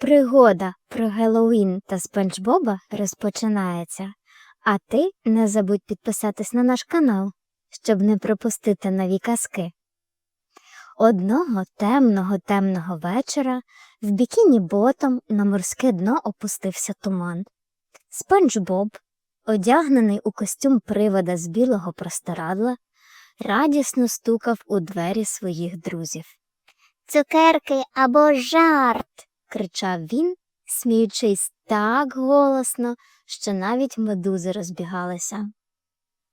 Пригода про Геловін та Спанч Боба розпочинається. А ти не забудь підписатись на наш канал, щоб не пропустити нові казки. Одного темного темного вечора в бікіні ботом на морське дно опустився туман. Спанч Боб, одягнений у костюм привода з білого простирадла, радісно стукав у двері своїх друзів. Цукерки або жарт. Кричав він, сміючись так голосно, що навіть медузи розбігалися.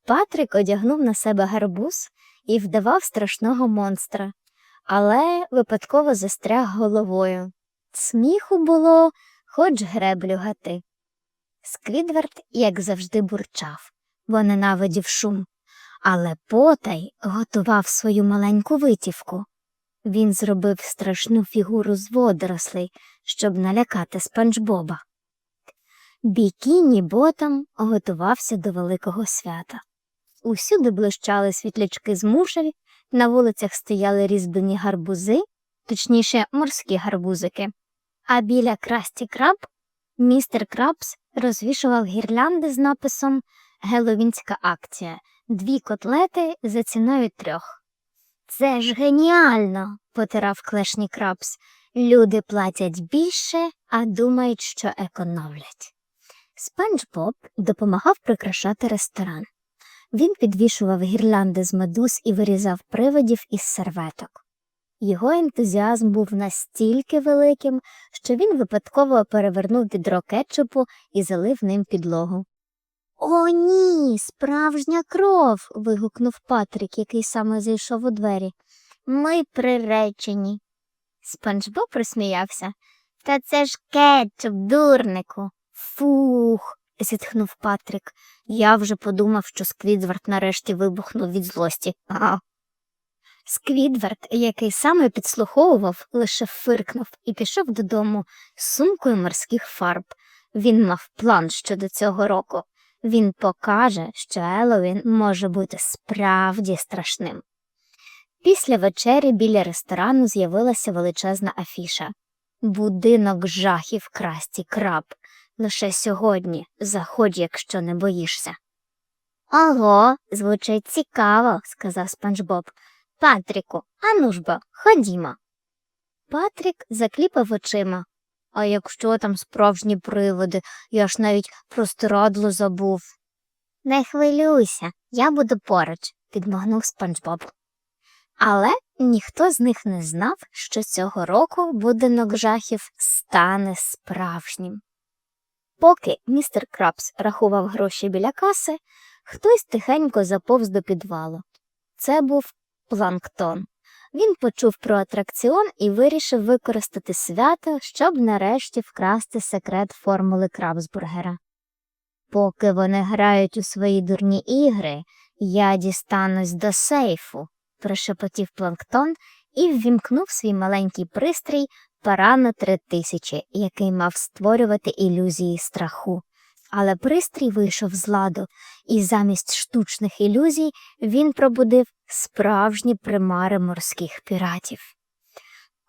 Патрик одягнув на себе гарбуз і вдавав страшного монстра, але випадково застряг головою. Сміху було, хоч греблю гати. Сквідвард, як завжди, бурчав, бо ненавидів шум, але потай готував свою маленьку витівку. Він зробив страшну фігуру з водорослей, щоб налякати спанч Боба. Бікіні ботом готувався до великого свята. Усюди блищали світлячки з мушель, на вулицях стояли різьблені гарбузи, точніше, морські гарбузики, а біля красті краб містер Крабс розвішував гірлянди з написом Геловінська акція дві котлети за ціною трьох. Це ж геніально, потирав клешні Крабс. Люди платять більше, а думають, що економлять. Спанч Боб допомагав прикрашати ресторан. Він підвішував гірлянди з медуз і вирізав привидів із серветок. Його ентузіазм був настільки великим, що він випадково перевернув відро кетчупу і залив ним підлогу. О, ні, справжня кров. вигукнув Патрік, який саме зайшов у двері. Ми приречені. Спанч Боб розсміявся. Та це ж кетчуп, дурнику. Фух, зітхнув Патрік. Я вже подумав, що Сквідвард нарешті вибухнув від злості. Ага. Сквідвард, який саме підслуховував, лише фиркнув і пішов додому з сумкою морських фарб. Він мав план щодо цього року. Він покаже, що Еловін може бути справді страшним. Після вечері біля ресторану з'явилася величезна афіша Будинок жахів красті краб. Лише сьогодні заходь, якщо не боїшся. Ого, звучить цікаво, сказав спанч Боб. Патріку, ану ж бо, ходімо. Патрік закліпав очима. А якщо там справжні приводи, я ж навіть простирадло забув. Не хвилюйся, я буду поруч, підмогнув спанч Боб. Але ніхто з них не знав, що цього року будинок жахів стане справжнім. Поки містер Крабс рахував гроші біля каси, хтось тихенько заповз до підвалу. Це був планктон. Він почув про атракціон і вирішив використати свято, щоб нарешті вкрасти секрет формули Крабсбургера. Поки вони грають у свої дурні ігри, я дістанусь до сейфу, прошепотів планктон і ввімкнув свій маленький пристрій Парано 3000, який мав створювати ілюзії страху. Але пристрій вийшов з ладу, і замість штучних ілюзій він пробудив справжні примари морських піратів.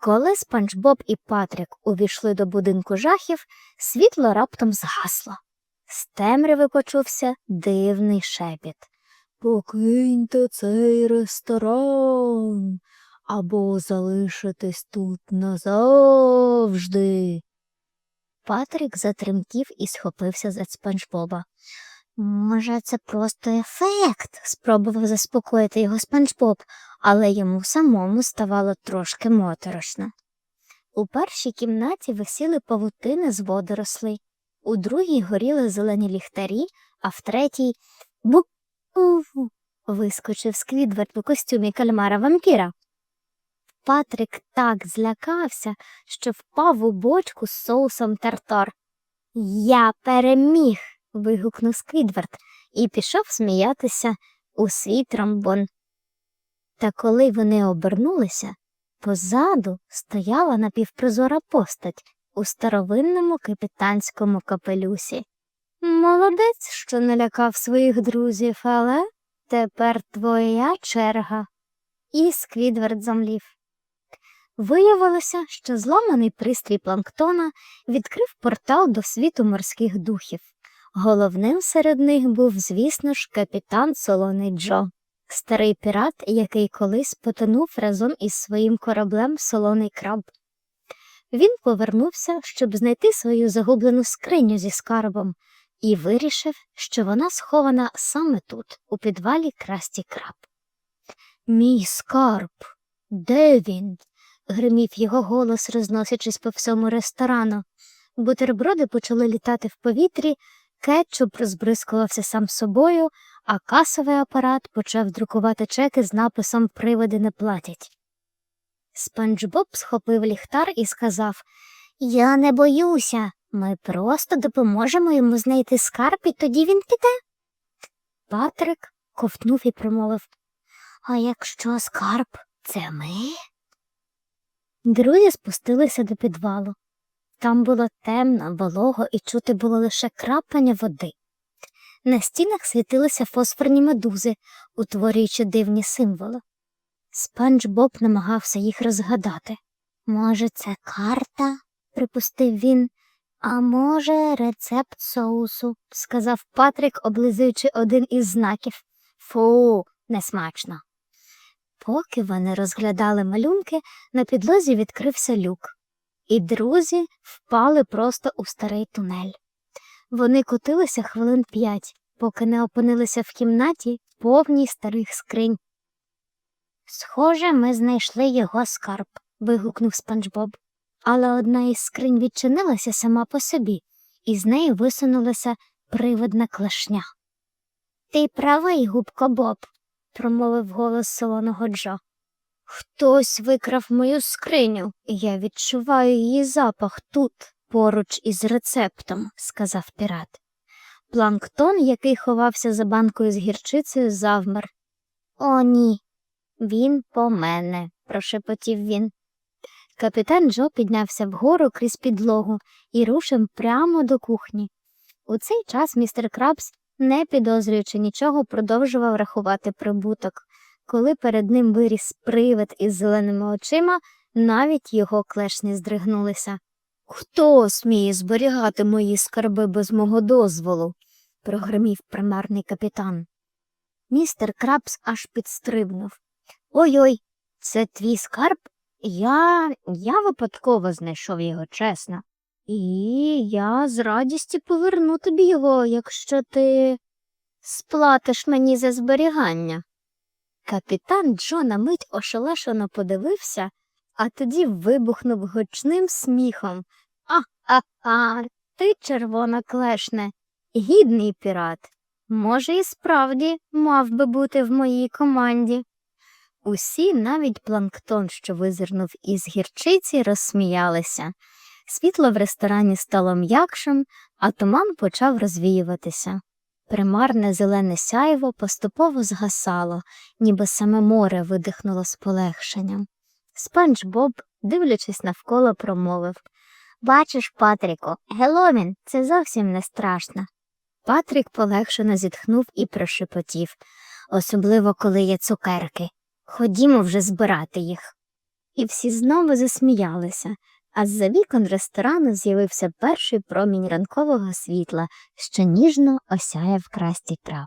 Коли Спанч Боб і Патрік увійшли до будинку жахів, світло раптом згасло. З темряви почувся дивний шепіт. Покиньте цей ресторан або залишитесь тут назавжди. Патрік затремтів і схопився за Спанч Боба. Може, це просто ефект, спробував заспокоїти його Спанч Боб, але йому самому ставало трошки моторошно. У першій кімнаті висіли павутини з водорослей, у другій горіли зелені ліхтарі, а в третій бу вискочив Сквідвард у костюмі кальмара вампіра. Патрік так злякався, що впав у бочку з соусом тартар. Я переміг. Вигукнув Сквідвард і пішов сміятися у свій тромбон. Та коли вони обернулися, позаду стояла напівпрозора постать у старовинному капітанському капелюсі. Молодець, що налякав своїх друзів, але тепер твоя черга. І Сквідвард зомлів. Виявилося, що зламаний пристрій планктона відкрив портал до світу морських духів. Головним серед них був, звісно ж, капітан Солоний Джо, старий пірат, який колись потонув разом із своїм кораблем Солоний краб. Він повернувся, щоб знайти свою загублену скриню зі скарбом, і вирішив, що вона схована саме тут, у підвалі красті краб. Мій скарб, де він? гримів його голос, розносячись по всьому ресторану. Бутерброди почали літати в повітрі, кетчуп розбризкувався сам собою, а касовий апарат почав друкувати чеки з написом Привиди не платять. Спанч Боб схопив ліхтар і сказав Я не боюся. Ми просто допоможемо йому знайти скарб, і тоді він піде. Патрик ковтнув і промовив А якщо скарб це ми? Друзі спустилися до підвалу. Там було темно, волого і чути було лише крапання води. На стінах світилися фосфорні медузи, утворюючи дивні символи. Спанч Боб намагався їх розгадати. Може, це карта? припустив він. А може, рецепт соусу, сказав Патрик, облизуючи один із знаків. Фу, несмачно. Поки вони розглядали малюнки, на підлозі відкрився люк, і друзі впали просто у старий тунель. Вони котилися хвилин п'ять, поки не опинилися в кімнаті, повній старих скринь. Схоже, ми знайшли його скарб, вигукнув Спанч Боб. Але одна із скринь відчинилася сама по собі, і з неї висунулася привидна клешня. Ти правий, губко Боб, промовив голос солоного Джо. Хтось викрав мою скриню, і я відчуваю її запах тут, поруч із рецептом, сказав пірат. Планктон, який ховався за банкою з гірчицею, завмер. О, ні. Він по мене, прошепотів він. Капітан Джо піднявся вгору крізь підлогу і рушив прямо до кухні. У цей час містер Крабс, не підозрюючи нічого, продовжував рахувати прибуток. Коли перед ним виріс привид із зеленими очима, навіть його клешні здригнулися. Хто сміє зберігати мої скарби без мого дозволу? прогримів примарний капітан. Містер Крабс аж підстрибнув. Ой ой, це твій скарб? Я я випадково знайшов його чесно, і я з радістю поверну тобі його, якщо ти сплатиш мені за зберігання. Капітан Джо на мить ошелешено подивився, а тоді вибухнув гучним сміхом. А-а-а, ти, червона клешне, гідний пірат. Може, і справді мав би бути в моїй команді. Усі, навіть планктон, що визирнув із гірчиці, розсміялися. Світло в ресторані стало м'якшим, а туман почав розвіюватися. Примарне зелене сяйво поступово згасало, ніби саме море видихнуло з полегшенням. Спанч Боб, дивлячись навколо, промовив Бачиш, Патріку, Геловін це зовсім не страшно. Патрік полегшено зітхнув і прошепотів, особливо коли є цукерки. Ходімо вже збирати їх. І всі знову засміялися, а з-за вікон ресторану з'явився перший промінь ранкового світла, що ніжно осяяв красті трап.